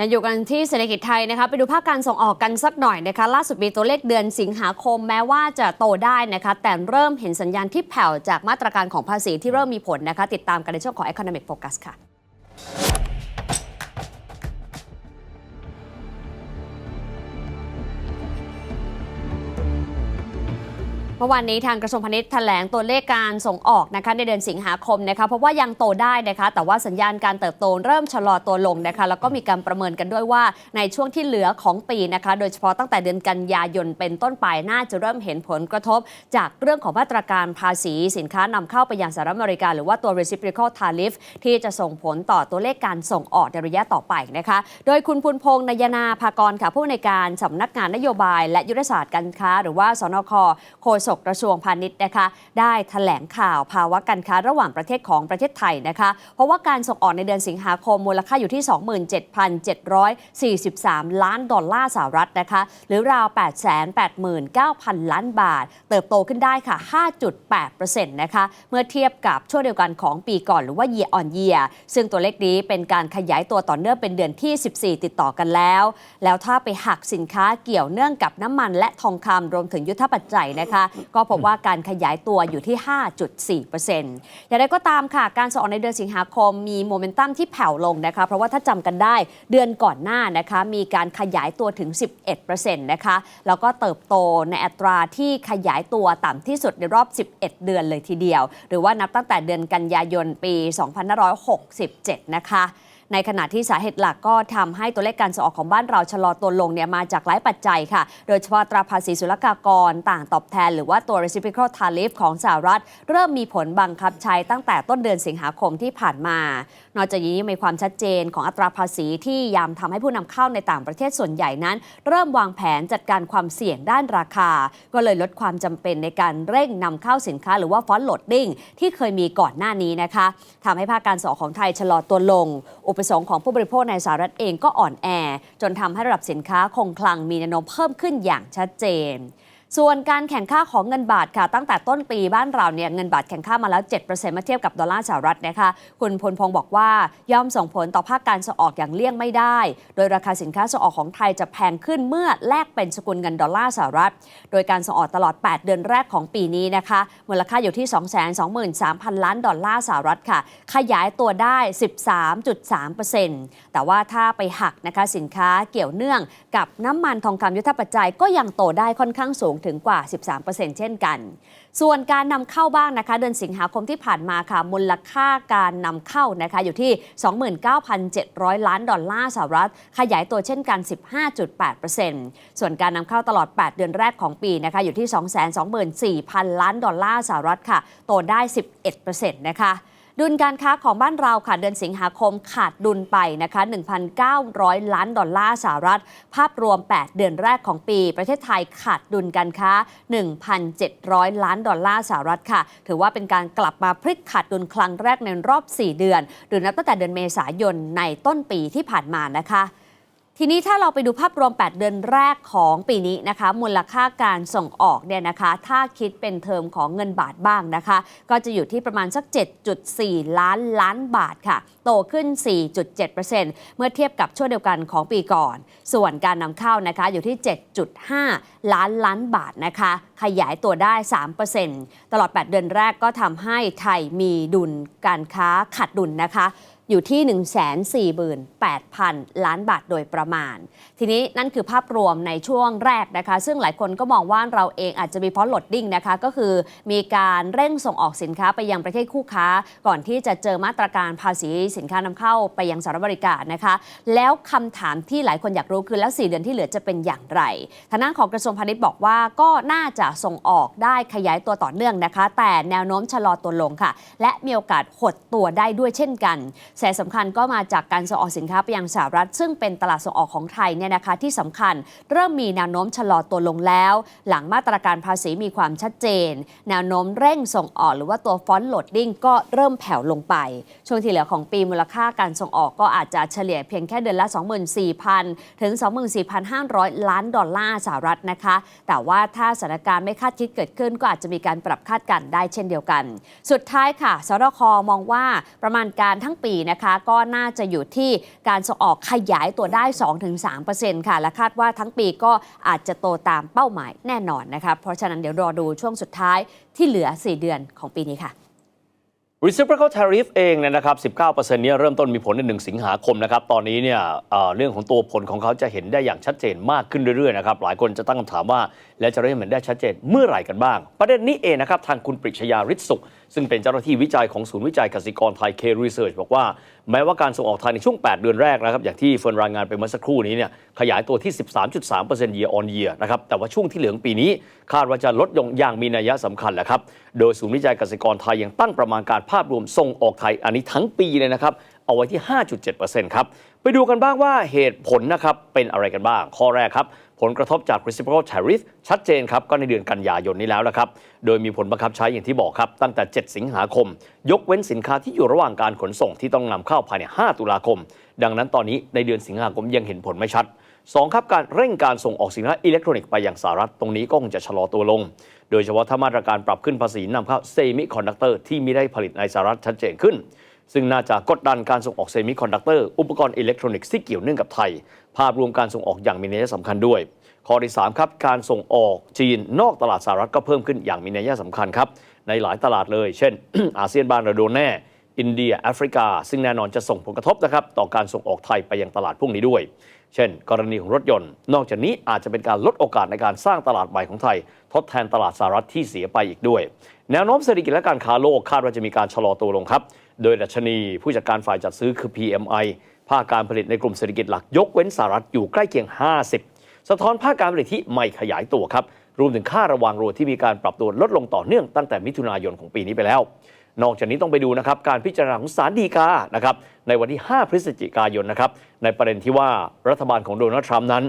ยังอยู่กันที่เศรษฐกิจไทยนะคะไปดูภาคการส่งออกกันสักหน่อยนะคะล่าสุดมีตัวเลขเดือนสิงหาคมแม้ว่าจะโตได้นะคะแต่เริ่มเห็นสัญญาณที่แผ่วจากมาตรการของภาษีที่เริ่มมีผลนะคะติดตามกันในช่วงของ Economic Focus ค่ะ เมื่อวานนี้ทางกระทรวงพาณิชย์แถลงตัวเลขการส่งออกนะคะในเดือนสิงหาคมนะคะเพราะว่ายังโตได้นะคะแต่ว่าสัญญาณการเติบโตเริ่มชะลอตัวลงนะคะแล้วก็มีการประเมินกันด้วยว่าในช่วงที่เหลือของปีนะคะโดยเฉพาะตั้งแต่เดือนกันยายนเป็นต้นไปน่าจะเริ่มเห็นผลกระทบ จากเรื่องของมาตรการภาษีสินค้านำเข้าไปยังสหรัฐอเมริกา หรือว่าตัว reciprocal tariff ที่จะส่งผลต่อตัวเลขการส่งออกในระยะต่อไปนะคะโดยคุณพุนพงษ์นายนาภากรค่ะผู้ในการสำนักงานนโยบาย และยุทธศาสตร์การค้า หรือว่าสนคโฆษกกระทรวงพาณิชย์นะคะ ได้แถลงข่าวภาวะการค้าระหว่างประเทศของประเทศไทยนะคะ เพราะว่าการส่งออกในเดือนสิงหาคมมูลค่าอยู่ที่ 27,743 ล้านดอลลาร์สหรัฐนะคะ หรือราว 889,000 ล้านบาท เติบโตขึ้นได้ค่ะ 5.8%นะคะเมื่อเทียบกับช่วงเดียวกันของปีก่อนหรือว่า year on year ซึ่งตัวเลขนี้เป็นการขยายตัวต่อเนื่องเป็นเดือนที่ 14 ติดต่อกันแล้ว แล้วถ้าไปหักสินค้าเกี่ยวเนื่องกับน้ำมันและทองคำรวมถึงยุทธปัจจัยนะคะก็พบว่าการขยายตัวอยู่ที่ 5.4%อย่างไรก็ตามค่ะ การส่งออกในเดือนสิงหาคมมีโมเมนตัมที่แผ่วลงนะคะ เพราะว่าถ้าจำกันได้เดือนก่อนหน้านะคะมีการขยายตัวถึง 11%นะคะแล้วก็เติบโตในอัตราที่ขยายตัวต่ำที่สุดในรอบ 11 เดือนเลยทีเดียว หรือว่านับตั้งแต่เดือนกันยายนปี 2567 นะคะ ในขณะที่สาเหตุหลักก็ทำให้ตัวเลขการส่งออกของบ้านเราชะลอตัวลงเนี่ยมาจากหลายปัจจัยค่ะ โดยเฉพาะตราภาษีศุลกากรต่างตอบแทน หรือว่าตัว reciprocal tariff ของสหรัฐ เริ่มมีผลบังคับใช้ตั้งแต่ต้นเดือนสิงหาคมที่ผ่านมา นอกจากนี้มีความชัดเจนของอัตราภาษีที่ยามทำให้ผู้นำเข้าในต่างประเทศส่วนใหญ่นั้น เริ่มวางแผนจัดการความเสี่ยงด้านราคา ก็เลยลดความจำเป็นในการเร่งนำเข้าสินค้า หรือว่าฟอนต์โหลดดิ้งที่เคยมีก่อนหน้านี้นะคะทำให้ภาคการส่งออกของไทยชะลอตัวลงอุปประสงค์ของผู้บริโภคในสหรัฐเองก็อ่อนแอ จนทำให้ระดับสินค้าคงคลังมีแนวโน้มเพิ่มขึ้นอย่างชัดเจน ส่วนการแข่งค่าของเงินบาทค่ะ ตั้งแต่ต้นปีบ้านเราเนี่ยเงินบาทแข่งค่ามาแล้ว 7%เมื่อเทียบกับดอลลาร์สหรัฐนะคะคุณพลพงศ์บอกว่าย่อมส่งผลต่อภาคการส่งออกอย่างเลี่ยงไม่ได้ โดยราคาสินค้าส่งออกของไทยจะแพงขึ้นเมื่อแลกเป็นสกุลเงินดอลลาร์สหรัฐ โดยการส่งออกตลอด 8 เดือนแรกของปีนี้นะคะมูลค่าอยู่ที่ 223,000 ล้านดอลลาร์สหรัฐค่ะ ขยายตัวได้ 13.3%แต่ว่าถ้าไปหักนะคะสินค้าเกี่ยวเนื่องกับน้ำมันทองคำยุทธปัจจัยก็ยังโตได้ค่อนข้างสูงถึงกว่า 13%เช่นกัน ส่วนการนำเข้าบ้างนะคะ เดือนสิงหาคมที่ผ่านมาค่ะมูลค่าการนำเข้านะคะอยู่ที่ 29,700 ล้านดอลลาร์สหรัฐ ขยายตัวเช่นกัน 15.8%ส่วนการนำเข้าตลอด 8 เดือนแรกของปีนะคะอยู่ที่ 224,000 ล้านดอลลาร์สหรัฐค่ะโตได้ 11%นะคะ ดุลการค้าของบ้านเราค่ะเดือนสิงหาคมขาดดุลไปนะคะ1,900 ล้านดอลลาร์สหรัฐ ภาพรวม 8 เดือนแรกของปี ประเทศไทยขาดดุลการค้า 1,700 ล้านดอลลาร์สหรัฐค่ะ ถือว่าเป็นการกลับมาพลิกขาดดุลครั้งแรกในรอบ 4 เดือน หรือนับตั้งแต่เดือนเมษายนในต้นปีที่ผ่านมานะคะ ทีนี้ถ้าเราไปดูภาพรวม 8 เดือนแรกของปีนี้นะคะ มูลค่าการส่งออกเนี่ยนะคะ ถ้าคิดเป็นเทอมของเงินบาทบ้างนะคะ ก็จะอยู่ที่ประมาณสัก 7.4 ล้านล้านบาทค่ะ โตขึ้น 4.7%เมื่อเทียบกับช่วงเดียวกันของปีก่อน ส่วนการนำเข้านะคะอยู่ที่ 7.5 ล้านล้านบาทนะคะ ขยายตัวได้ 3%ตลอด 8 เดือนแรกก็ทำให้ไทยมีดุลการค้าขาดดุลนะคะ อยู่ที่ 148,000 ล้านบาทโดยประมาณ ทีนี้นั่นคือภาพรวมในช่วงแรกนะคะ ซึ่งหลายคนก็มองว่าเราเองอาจจะมีพอลดดิ้งนะคะ ก็คือมีการเร่งส่งออกสินค้าไปยังประเทศคู่ค้า ก่อนที่จะเจอมาตรการภาษีสินค้านำเข้าไปยังสหรัฐอเมริกานะคะ แล้วคำถามที่หลายคนอยากรู้คือแล้ว 4 เดือนที่เหลือจะเป็นอย่างไรทางด้านของกระทรวงพาณิชย์บอกว่าก็น่าจะส่งออกได้ขยายตัวต่อเนื่องนะคะ แต่แนวโน้มชะลอตัวลงค่ะ และมีโอกาสหดตัวได้ด้วยเช่นกันแสสำคัญก็มาจากการส่งออกสินค้าไปยังสหรัฐ ซึ่งเป็นตลาดส่งออกของไทยเนี่ยนะคะที่สำคัญ เริ่มมีแนวโน้มชะลอตัวลงแล้ว หลังมาตรการภาษีมีความชัดเจน แนวโน้มเร่งส่งออกหรือว่าตัวฟอนต์โหลดดิ้งก็เริ่มแผ่วลงไป ช่วงที่เหลือของปีมูลค่าการส่งออกก็อาจจะเฉลี่ยเพียงแค่เดือนละ 24,000 ถึง 24,500 ล้านดอลลาร์สหรัฐนะคะ แต่ว่าถ้าสถานการณ์ไม่คาดคิดเกิดขึ้นก็อาจจะมีการปรับคาดการณ์ได้เช่นเดียวกัน สุดท้ายค่ะสรคมองว่าประมาณการทั้งปีนะคะ ก็น่าจะอยู่ที่การส่งออกขยายตัวได้ 2-3%ค่ะ และคาดว่าทั้งปีก็อาจจะโตตามเป้าหมายแน่นอนนะคะ เพราะฉะนั้นเดี๋ยวรอดูช่วงสุดท้ายที่เหลือ 4 เดือนของปีนี้ค่ะ Reciprocal Tariff เองเนี่ยนะครับ 19%เนี่ยเริ่มต้นมีผลใน 1 สิงหาคมนะครับ ตอนนี้เนี่ยเอ่อเรื่องของตัวผลของเขาจะเห็นได้อย่างชัดเจนมากขึ้นเรื่อยๆนะครับ หลายคนจะตั้งคำถามว่า แล้วจะเริ่มเห็นได้ชัดเจนเมื่อไหร่กันบ้าง ประเด็นนี้เองนะครับ ทางคุณปริชยาฤทธิ์สุข ซึ่งเป็นเจ้าหน้าที่วิจัยของศูนย์วิจัยกสิกรไทย K Research บอกว่า แม้ว่าการส่งออกไทยในช่วง 8 เดือนแรกนะครับ อย่างที่เฟิร์นรายงานไปเมื่อสักครู่นี้เนี่ยขยายตัวที่ 13.3% year on year นะครับแต่ว่าช่วงที่เหลืองปีนี้ คาดว่าจะลดลงอย่างมีนัยสำคัญแหละครับโดยศูนย์วิจัยกสิกรไทยยังตั้งประมาณการภาพรวมส่งออกไทยอันนี้ทั้งปีเลยนะครับ เอาไว้ที่ 5.7%ครับ ไปดูกันบ้างว่าเหตุผลนะครับ เป็นอะไรกันบ้าง ข้อแรกครับ ผลกระทบจาก reciprocal tariff ชัดเจนครับ ก็ในเดือนกันยายนนี้แล้วนะครับ โดยมีผลบังคับใช้อย่างที่บอกครับ ตั้งแต่ 7 สิงหาคม ยกเว้นสินค้าที่อยู่ระหว่างการขนส่งที่ต้องนำเข้าภายใน 5 ตุลาคม ดังนั้นตอนนี้ในเดือนสิงหาคมยังเห็นผลไม่ชัด2ครับการเร่งการส่งออกสินค้าอิเล็กทรอนิกส์ไปยังสหรัฐตรงนี้ก็คงจะชะลอตัวลง โดยเฉพาะถ้ามาตรการปรับขึ้นภาษีนำเข้าเซมิคอนดักเตอร์ที่ไม่ได้ผลิตในสหรัฐชัดเจนขึ้น ซึ่งน่าจะกดดันการส่งออกเซมิคอนดักเตอร์อุปกรณ์อิเล็กทรอนิกส์ที่เกี่ยวเนื่องกับไทย ภาพรวมการส่งออกอย่างมีนัยสำคัญด้วย ข้อที่3ครับการส่งออกจีนนอกตลาดสหรัฐก็เพิ่มขึ้นอย่างมีนัยสำคัญครับในหลายตลาดเลย เช่น อาเซียนบ้านเราโดนแน่ อินเดียแอฟริกา ซึ่งแน่นอนจะส่งผลกระทบนะครับต่อการส่งออกไทยไปยังตลาดพวกนี้ด้วย เช่น กรณีของรถยนต์ นอกจากนี้อาจจะเป็นการลดโอกาสในการสร้างตลาดใหม่ของไทย ทดแทนตลาดสหรัฐที่เสียไปอีกด้วย แนวโน้มเศรษฐกิจและการค้าโลกคาดว่าจะมีการชะลอตัวลงครับ โดยดัชนีผู้จัดการฝ่ายจัดซื้อคือ PMI ภาคการผลิตในกลุ่มเศรษฐกิจหลักยกเว้นสหรัฐอยู่ใกล้เคียง 50 สะท้อนภาคการผลิตที่ไม่ขยายตัวครับรวมถึงค่าระวางโรที่มีการปรับตัวลดลงต่อเนื่องตั้งแต่มิถุนายนของปีนี้ไปแล้ว นอกจากนี้ต้องไปดูนะครับการพิจารณาของศาลฎีกานะครับในวันที่ 5 พฤศจิกายนนะครับในประเด็นที่ว่ารัฐบาลของโดนัลด์ทรัมป์นั้น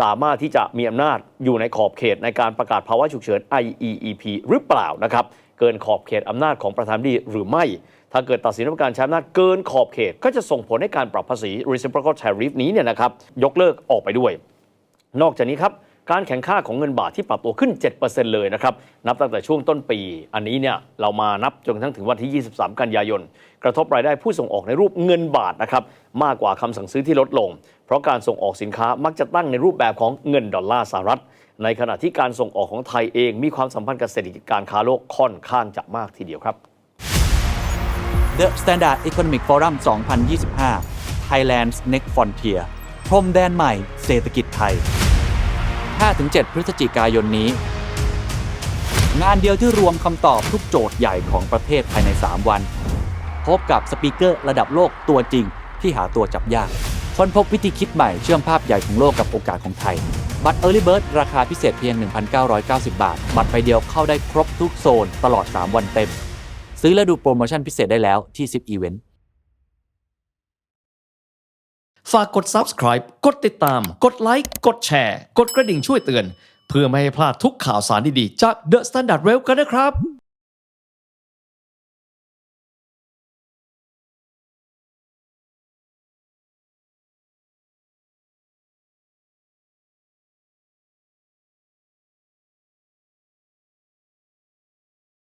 สามารถที่จะมีอำนาจอยู่ในขอบเขตในการประกาศภาวะฉุกเฉิน IEEP หรือเปล่านะครับเกินขอบเขตอำนาจของประธานาธิบดีหรือไม่ ถ้าเกิดตัดสินว่าการใช้อำนาจเกินขอบเขต ก็จะส่งผลให้การปรับภาษี reciprocal tariff นี้เนี่ยนะครับยกเลิกออกไปด้วย นอกจากนี้ครับ การแข่งค่าของเงินบาทที่ปรับตัวขึ้น 7%เลยนะครับนับตั้งแต่ช่วงต้นปี อันนี้เนี่ยเรามานับจนทั่งถึงวันที่ 23 กันยายน กระทบรายได้ผู้ส่งออกในรูปเงินบาทนะครับมากกว่าคำสั่งซื้อที่ลดลง เพราะการส่งออกสินค้ามักจะตั้งในรูปแบบของเงินดอลลาร์สหรัฐ ในขณะที่การส่งออกของไทยเองมีความสัมพันธ์กับเศรษฐกิจการค้าโลกค่อนข้างจะมากทีเดียวครับ The Standard Economic Forum 2025 Thailand's Next Frontier พรมแดนใหม่เศรษฐกิจไทย 5-7 พฤศจิกายนนี้ งานเดียวที่รวมคำตอบทุกโจทย์ใหญ่ของประเทศภายใน 3 วัน พบกับสปีกเกอร์ระดับโลกตัวจริงที่หาตัวจับยาก ค้นพบวิธีคิดใหม่เชื่อมภาพใหญ่ของโลกกับโอกาสของไทย บัตร Early Bird ราคาพิเศษเพียง 1,990 บาท บัตรใบเดียวเข้าได้ครบทุกโซนตลอด 3 วันเต็ม ซื้อและดูโปรโมชั่นพิเศษได้แล้วที่ 10 Event ฝากกด subscribe กดติดตาม กดไลค์ กดแชร์ กดกระดิ่งช่วยเตือน เพื่อไม่ให้พลาดทุกข่าวสารดีๆ จาก The Standard Rail กันนะครับ